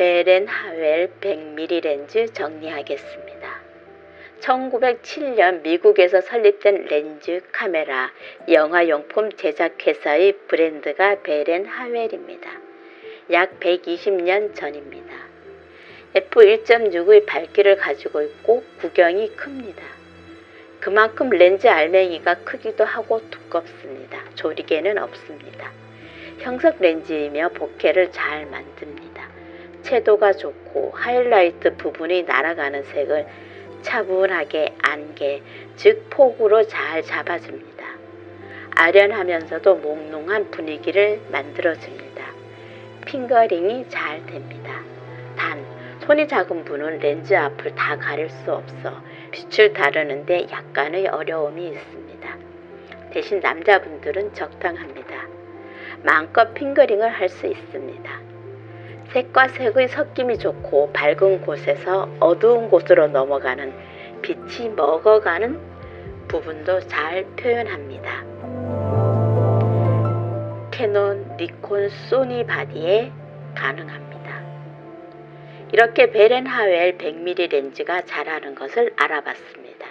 베렌 하웰 100mm 렌즈 정리하겠습니다. 1907년 미국에서 설립된 렌즈 카메라 영화용품 제작회사의 브랜드가 베렌 하웰입니다. 약 120년 전입니다. f1.6의 밝기를 가지고 있고 구경이 큽니다. 그만큼 렌즈 알맹이가 크기도 하고 두껍습니다. 조리개는 없습니다. 형석 렌즈이며 bokeh를 잘 만듭니다. 채도가 좋고 하이라이트 부분이 날아가는 색을 차분하게 안개, 즉 폭으로 잘 잡아줍니다. 아련하면서도 몽롱한 분위기를 만들어줍니다. 핑거링이 잘 됩니다. 단, 손이 작은 분은 렌즈 앞을 다 가릴 수 없어 빛을 다루는데 약간의 어려움이 있습니다. 대신 남자분들은 적당합니다. 마음껏 핑거링을 할 수 있습니다. 색과 색의 섞임이 좋고 밝은 곳에서 어두운 곳으로 넘어가는 빛이 먹어가는 부분도 잘 표현합니다. 캐논, 니콘, 소니 바디에 가능합니다. 이렇게 베렌하웰 100mm 렌즈가 잘하는 것을 알아봤습니다.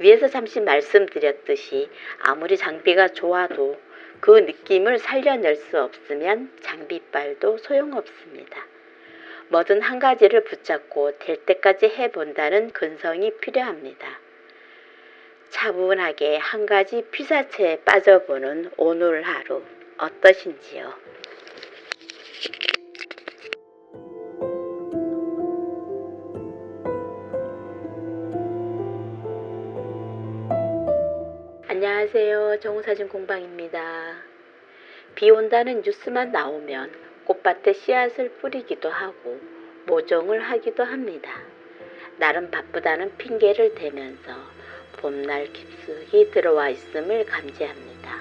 위에서 잠시 말씀드렸듯이 아무리 장비가 좋아도 그 느낌을 살려낼 수 없으면 장비빨도 소용없습니다. 뭐든 한 가지를 붙잡고 될 때까지 해본다는 근성이 필요합니다. 차분하게 한 가지 피사체에 빠져보는 오늘 하루 어떠신지요? 안녕하세요. 정우사진 공방입니다. 비 온다는 뉴스만 나오면 꽃밭에 씨앗을 뿌리기도 하고 모종을 하기도 합니다. 나름 바쁘다는 핑계를 대면서 봄날 깊숙이 들어와 있음을 감지합니다.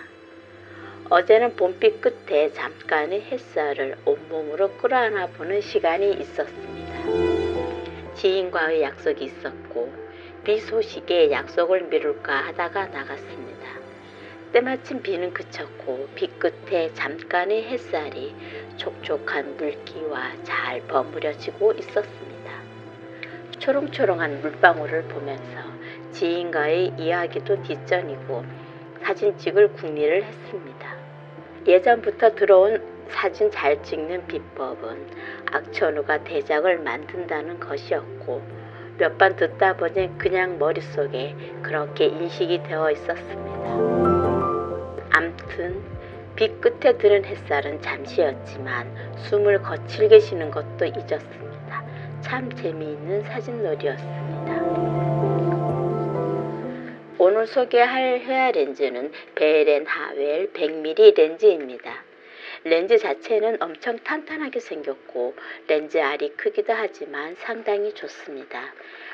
어제는 봄빛 끝에 잠깐의 햇살을 온몸으로 끌어안아 보는 시간이 있었습니다. 지인과의 약속이 있었고 비 소식에 약속을 미룰까 하다가 나갔습니다. 때마침 비는 그쳤고 비 끝에 잠깐의 햇살이 촉촉한 물기와 잘 버무려지고 있었습니다. 초롱초롱한 물방울을 보면서 지인과의 이야기도 뒷전이고 사진 찍을 궁리를 했습니다. 예전부터 들어온 사진 잘 찍는 비법은 악천후가 대작을 만든다는 것이었고 몇 번 듣다 보니 그냥 머릿속에 그렇게 인식이 되어 있었습니다. 암튼 빛 끝에 드는 햇살은 잠시였지만 숨을 거칠게 쉬는 것도 잊었습니다. 참 재미있는 사진놀이였습니다. 오늘 소개할 헤어 렌즈는 베렌 하웰 100mm 렌즈입니다. 렌즈 자체는 엄청 탄탄하게 생겼고 렌즈 알이 크기도 하지만 상당히 좋습니다.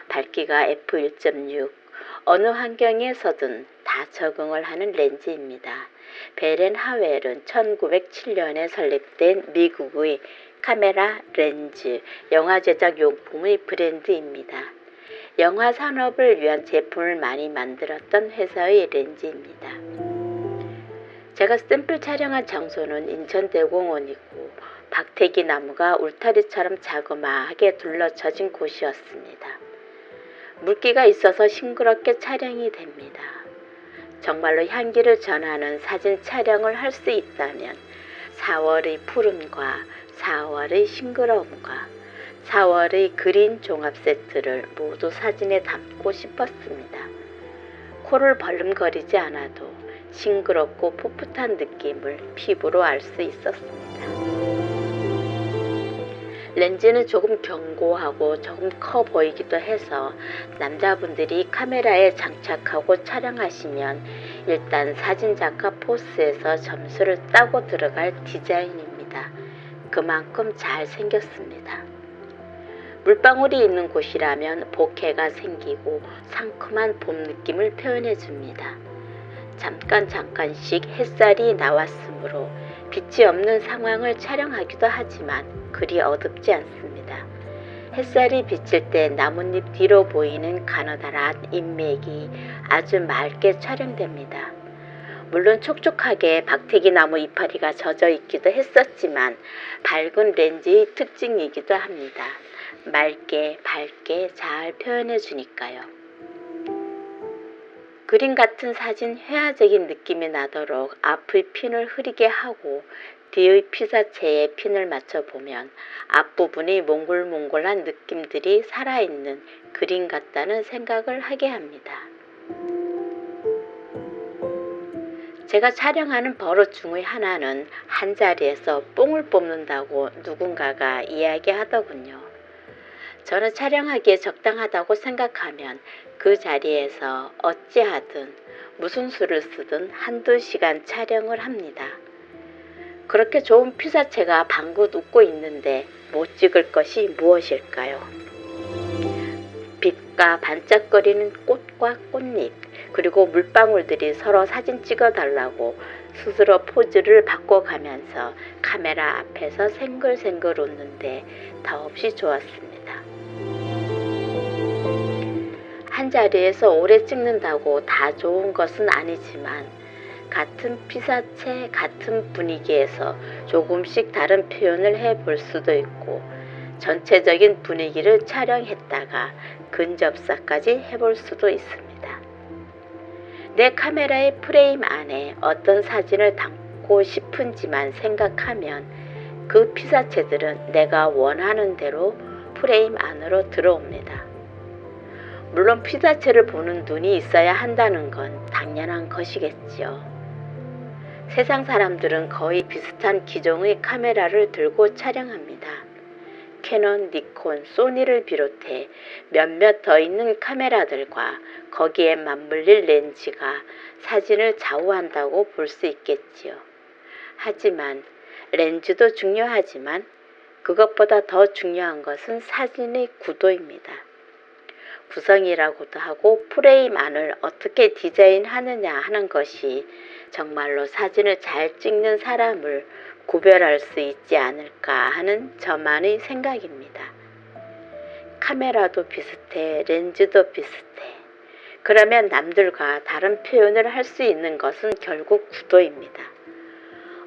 밝기가 f1.6 어느 환경에서든 다 적응을 하는 렌즈입니다. 베렌 하웰은 1907년에 설립된 미국의 카메라 렌즈, 영화 제작 용품의 브랜드입니다. 영화 산업을 위한 제품을 많이 만들었던 회사의 렌즈입니다. 제가 샘플 촬영한 장소는 인천대공원이고 박태기 나무가 울타리처럼 자그마하게 둘러쳐진 곳이었습니다. 물기가 있어서 싱그럽게 촬영이 됩니다. 정말로 향기를 전하는 사진 촬영을 할 수 있다면 4월의 푸른과 4월의 싱그러움과 4월의 그린 종합 세트를 모두 사진에 담고 싶었습니다. 코를 벌름거리지 않아도 싱그럽고 풋풋한 느낌을 피부로 알 수 있었습니다. 렌즈는 조금 견고하고 조금 커 보이기도 해서 남자분들이 카메라에 장착하고 촬영하시면 일단 사진작가 포스에서 점수를 따고 들어갈 디자인입니다. 그만큼 잘 생겼습니다. 물방울이 있는 곳이라면 보케가 생기고 상큼한 봄 느낌을 표현해 줍니다. 잠깐 잠깐씩 햇살이 나왔으므로 빛이 없는 상황을 촬영하기도 하지만 그리 어둡지 않습니다. 햇살이 비칠 때 나뭇잎 뒤로 보이는 가느다란 인맥이 아주 맑게 촬영됩니다. 물론 촉촉하게 박태기 나무 이파리가 젖어 있기도 했었지만 밝은 렌즈의 특징이기도 합니다. 맑게 밝게 잘 표현해 주니까요. 그림 같은 사진 회화적인 느낌이 나도록 앞의 핀을 흐리게 하고 뒤의 피사체에 핀을 맞춰보면 앞부분이 몽글몽글한 느낌들이 살아있는 그림 같다는 생각을 하게 합니다. 제가 촬영하는 버릇 중의 하나는 한 자리에서 뽕을 뽑는다고 누군가가 이야기하더군요. 저는 촬영하기에 적당하다고 생각하면 그 자리에서 어찌하든 무슨 수를 쓰든 한두 시간 촬영을 합니다. 그렇게 좋은 피사체가 방긋 웃고 있는데 못 찍을 것이 무엇일까요? 빛과 반짝거리는 꽃과 꽃잎, 그리고 물방울들이 서로 사진 찍어달라고 스스로 포즈를 바꿔가면서 카메라 앞에서 생글생글 웃는데 더없이 좋았습니다. 자리에서 오래 찍는다고 다 좋은 것은 아니지만 같은 피사체, 같은 분위기에서 조금씩 다른 표현을 해 볼 수도 있고 전체적인 분위기를 촬영했다가 근접사까지 해볼 수도 있습니다. 내 카메라의 프레임 안에 어떤 사진을 담고 싶은지만 생각하면 그 피사체들은 내가 원하는 대로 프레임 안으로 들어옵니다. 물론 피사체를 보는 눈이 있어야 한다는 건 당연한 것이겠지요. 세상 사람들은 거의 비슷한 기종의 카메라를 들고 촬영합니다. 캐논, 니콘, 소니를 비롯해 몇몇 더 있는 카메라들과 거기에 맞물릴 렌즈가 사진을 좌우한다고 볼 수 있겠지요. 하지만 렌즈도 중요하지만 그것보다 더 중요한 것은 사진의 구도입니다. 구성이라고도 하고 프레임 안을 어떻게 디자인하느냐 하는 것이 정말로 사진을 잘 찍는 사람을 구별할 수 있지 않을까 하는 저만의 생각입니다. 카메라도 비슷해, 렌즈도 비슷해. 그러면 남들과 다른 표현을 할 수 있는 것은 결국 구도입니다.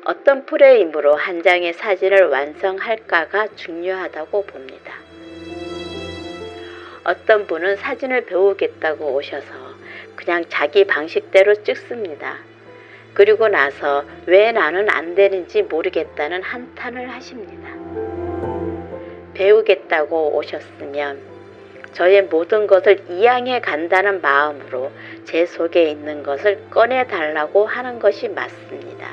어떤 프레임으로 한 장의 사진을 완성할까가 중요하다고 봅니다. 어떤 분은 사진을 배우겠다고 오셔서 그냥 자기 방식대로 찍습니다. 그리고 나서 왜 나는 안 되는지 모르겠다는 한탄을 하십니다. 배우겠다고 오셨으면 저의 모든 것을 이양해 간다는 마음으로 제 속에 있는 것을 꺼내 달라고 하는 것이 맞습니다.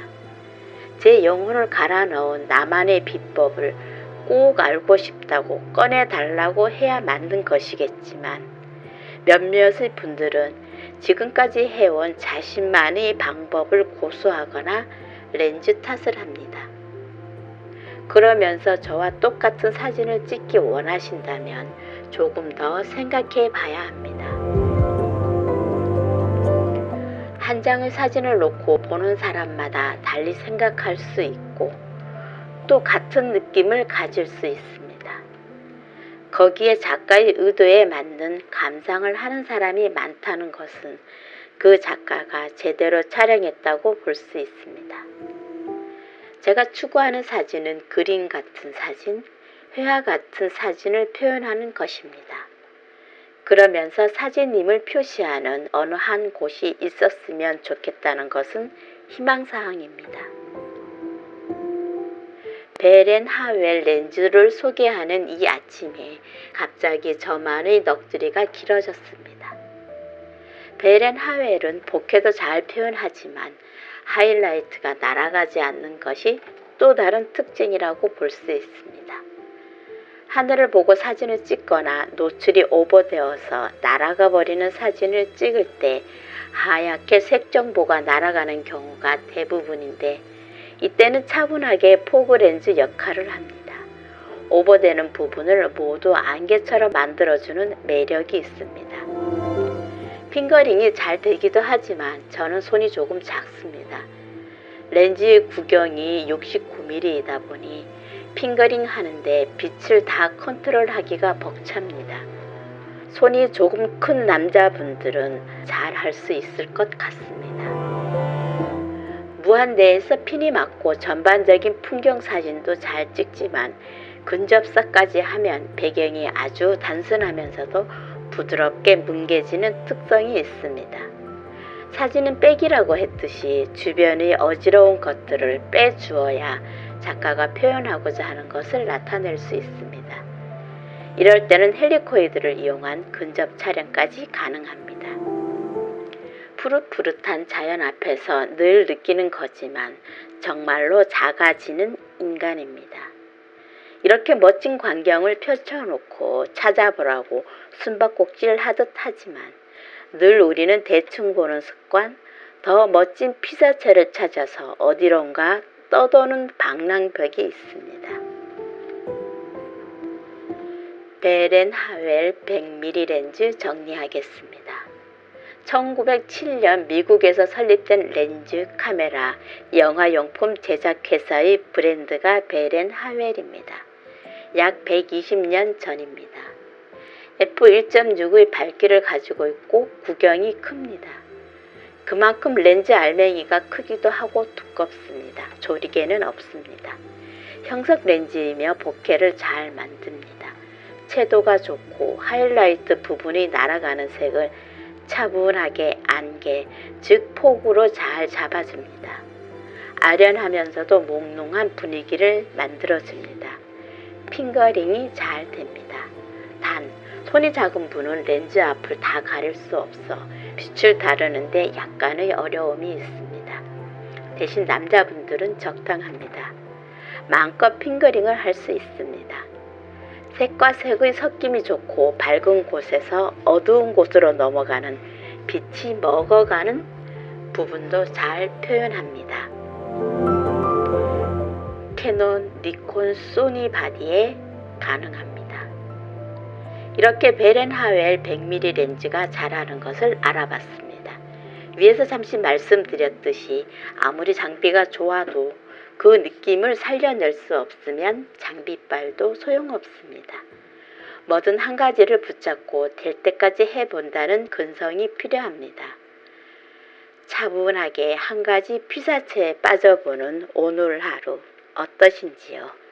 제 영혼을 갈아 넣은 나만의 비법을 꼭 알고 싶다고 꺼내 달라고 해야 만든 것이겠지만 몇몇의 분들은 지금까지 해온 자신만의 방법을 고수하거나 렌즈 탓을 합니다. 그러면서 저와 똑같은 사진을 찍기 원하신다면 조금 더 생각해 봐야 합니다. 한 장의 사진을 놓고 보는 사람마다 달리 생각할 수 있고 또 같은 느낌을 가질 수 있습니다. 거기에 작가의 의도에 맞는 감상을 하는 사람이 많다는 것은 그 작가가 제대로 촬영했다고 볼 수 있습니다. 제가 추구하는 사진은 그림 같은 사진, 회화 같은 사진을 표현하는 것입니다. 그러면서 사진임을 표시하는 어느 한 곳이 있었으면 좋겠다는 것은 희망사항입니다. 베렌 하웰 렌즈를 소개하는 이 아침에 갑자기 저만의 넋두리가 길어졌습니다. 베렌 하웰은 복해도 잘 표현하지만 하이라이트가 날아가지 않는 것이 또 다른 특징이라고 볼 수 있습니다. 하늘을 보고 사진을 찍거나 노출이 오버되어서 날아가 버리는 사진을 찍을 때 하얗게 색정보가 날아가는 경우가 대부분인데 이때는 차분하게 포그렌즈 역할을 합니다. 오버되는 부분을 모두 안개처럼 만들어주는 매력이 있습니다. 핑거링이 잘 되기도 하지만 저는 손이 조금 작습니다. 렌즈의 구경이 69mm이다 보니 핑거링 하는데 빛을 다 컨트롤하기가 벅찹니다. 손이 조금 큰 남자분들은 잘 할 수 있을 것 같습니다. 무한대에서 핀이 맞고 전반적인 풍경 사진도 잘 찍지만 근접사까지 하면 배경이 아주 단순하면서도 부드럽게 뭉개지는 특성이 있습니다. 사진은 빼기라고 했듯이 주변의 어지러운 것들을 빼주어야 작가가 표현하고자 하는 것을 나타낼 수 있습니다. 이럴 때는 헬리코이드를 이용한 근접 촬영까지 가능합니다. 푸릇푸릇한 자연 앞에서 늘 느끼는 거지만 정말로 작아지는 인간입니다. 이렇게 멋진 광경을 펼쳐놓고 찾아보라고 숨바꼭질 하듯 하지만 늘 우리는 대충 보는 습관, 더 멋진 피사체를 찾아서 어디론가 떠도는 방랑벽이 있습니다. 베렌 하웰 100mm 렌즈 정리하겠습니다. 1907년 미국에서 설립된 렌즈 카메라 영화용품 제작회사의 브랜드가 베렌 하웰입니다. 약 120년 전입니다. f1.6의 밝기를 가지고 있고 구경이 큽니다. 그만큼 렌즈 알맹이가 크기도 하고 두껍습니다. 조리개는 없습니다. 형석 렌즈이며 bokeh를 잘 만듭니다. 채도가 좋고 하이라이트 부분이 날아가는 색을 차분하게 안개, 즉 폭으로 잘 잡아줍니다. 아련하면서도 몽롱한 분위기를 만들어줍니다. 핑거링이 잘 됩니다. 단, 손이 작은 분은 렌즈 앞을 다 가릴 수 없어 빛을 다루는데 약간의 어려움이 있습니다. 대신 남자분들은 적당합니다. 마음껏 핑거링을 할 수 있습니다. 색과 색의 섞임이 좋고 밝은 곳에서 어두운 곳으로 넘어가는 빛이 먹어가는 부분도 잘 표현합니다. 캐논, 니콘, 소니 바디에 가능합니다. 이렇게 베렌하웰 100mm 렌즈가 잘하는 것을 알아봤습니다. 위에서 잠시 말씀드렸듯이 아무리 장비가 좋아도 그 느낌을 살려낼 수 없으면 장비빨도 소용없습니다. 뭐든 한 가지를 붙잡고 될 때까지 해본다는 근성이 필요합니다. 차분하게 한 가지 피사체에 빠져보는 오늘 하루 어떠신지요?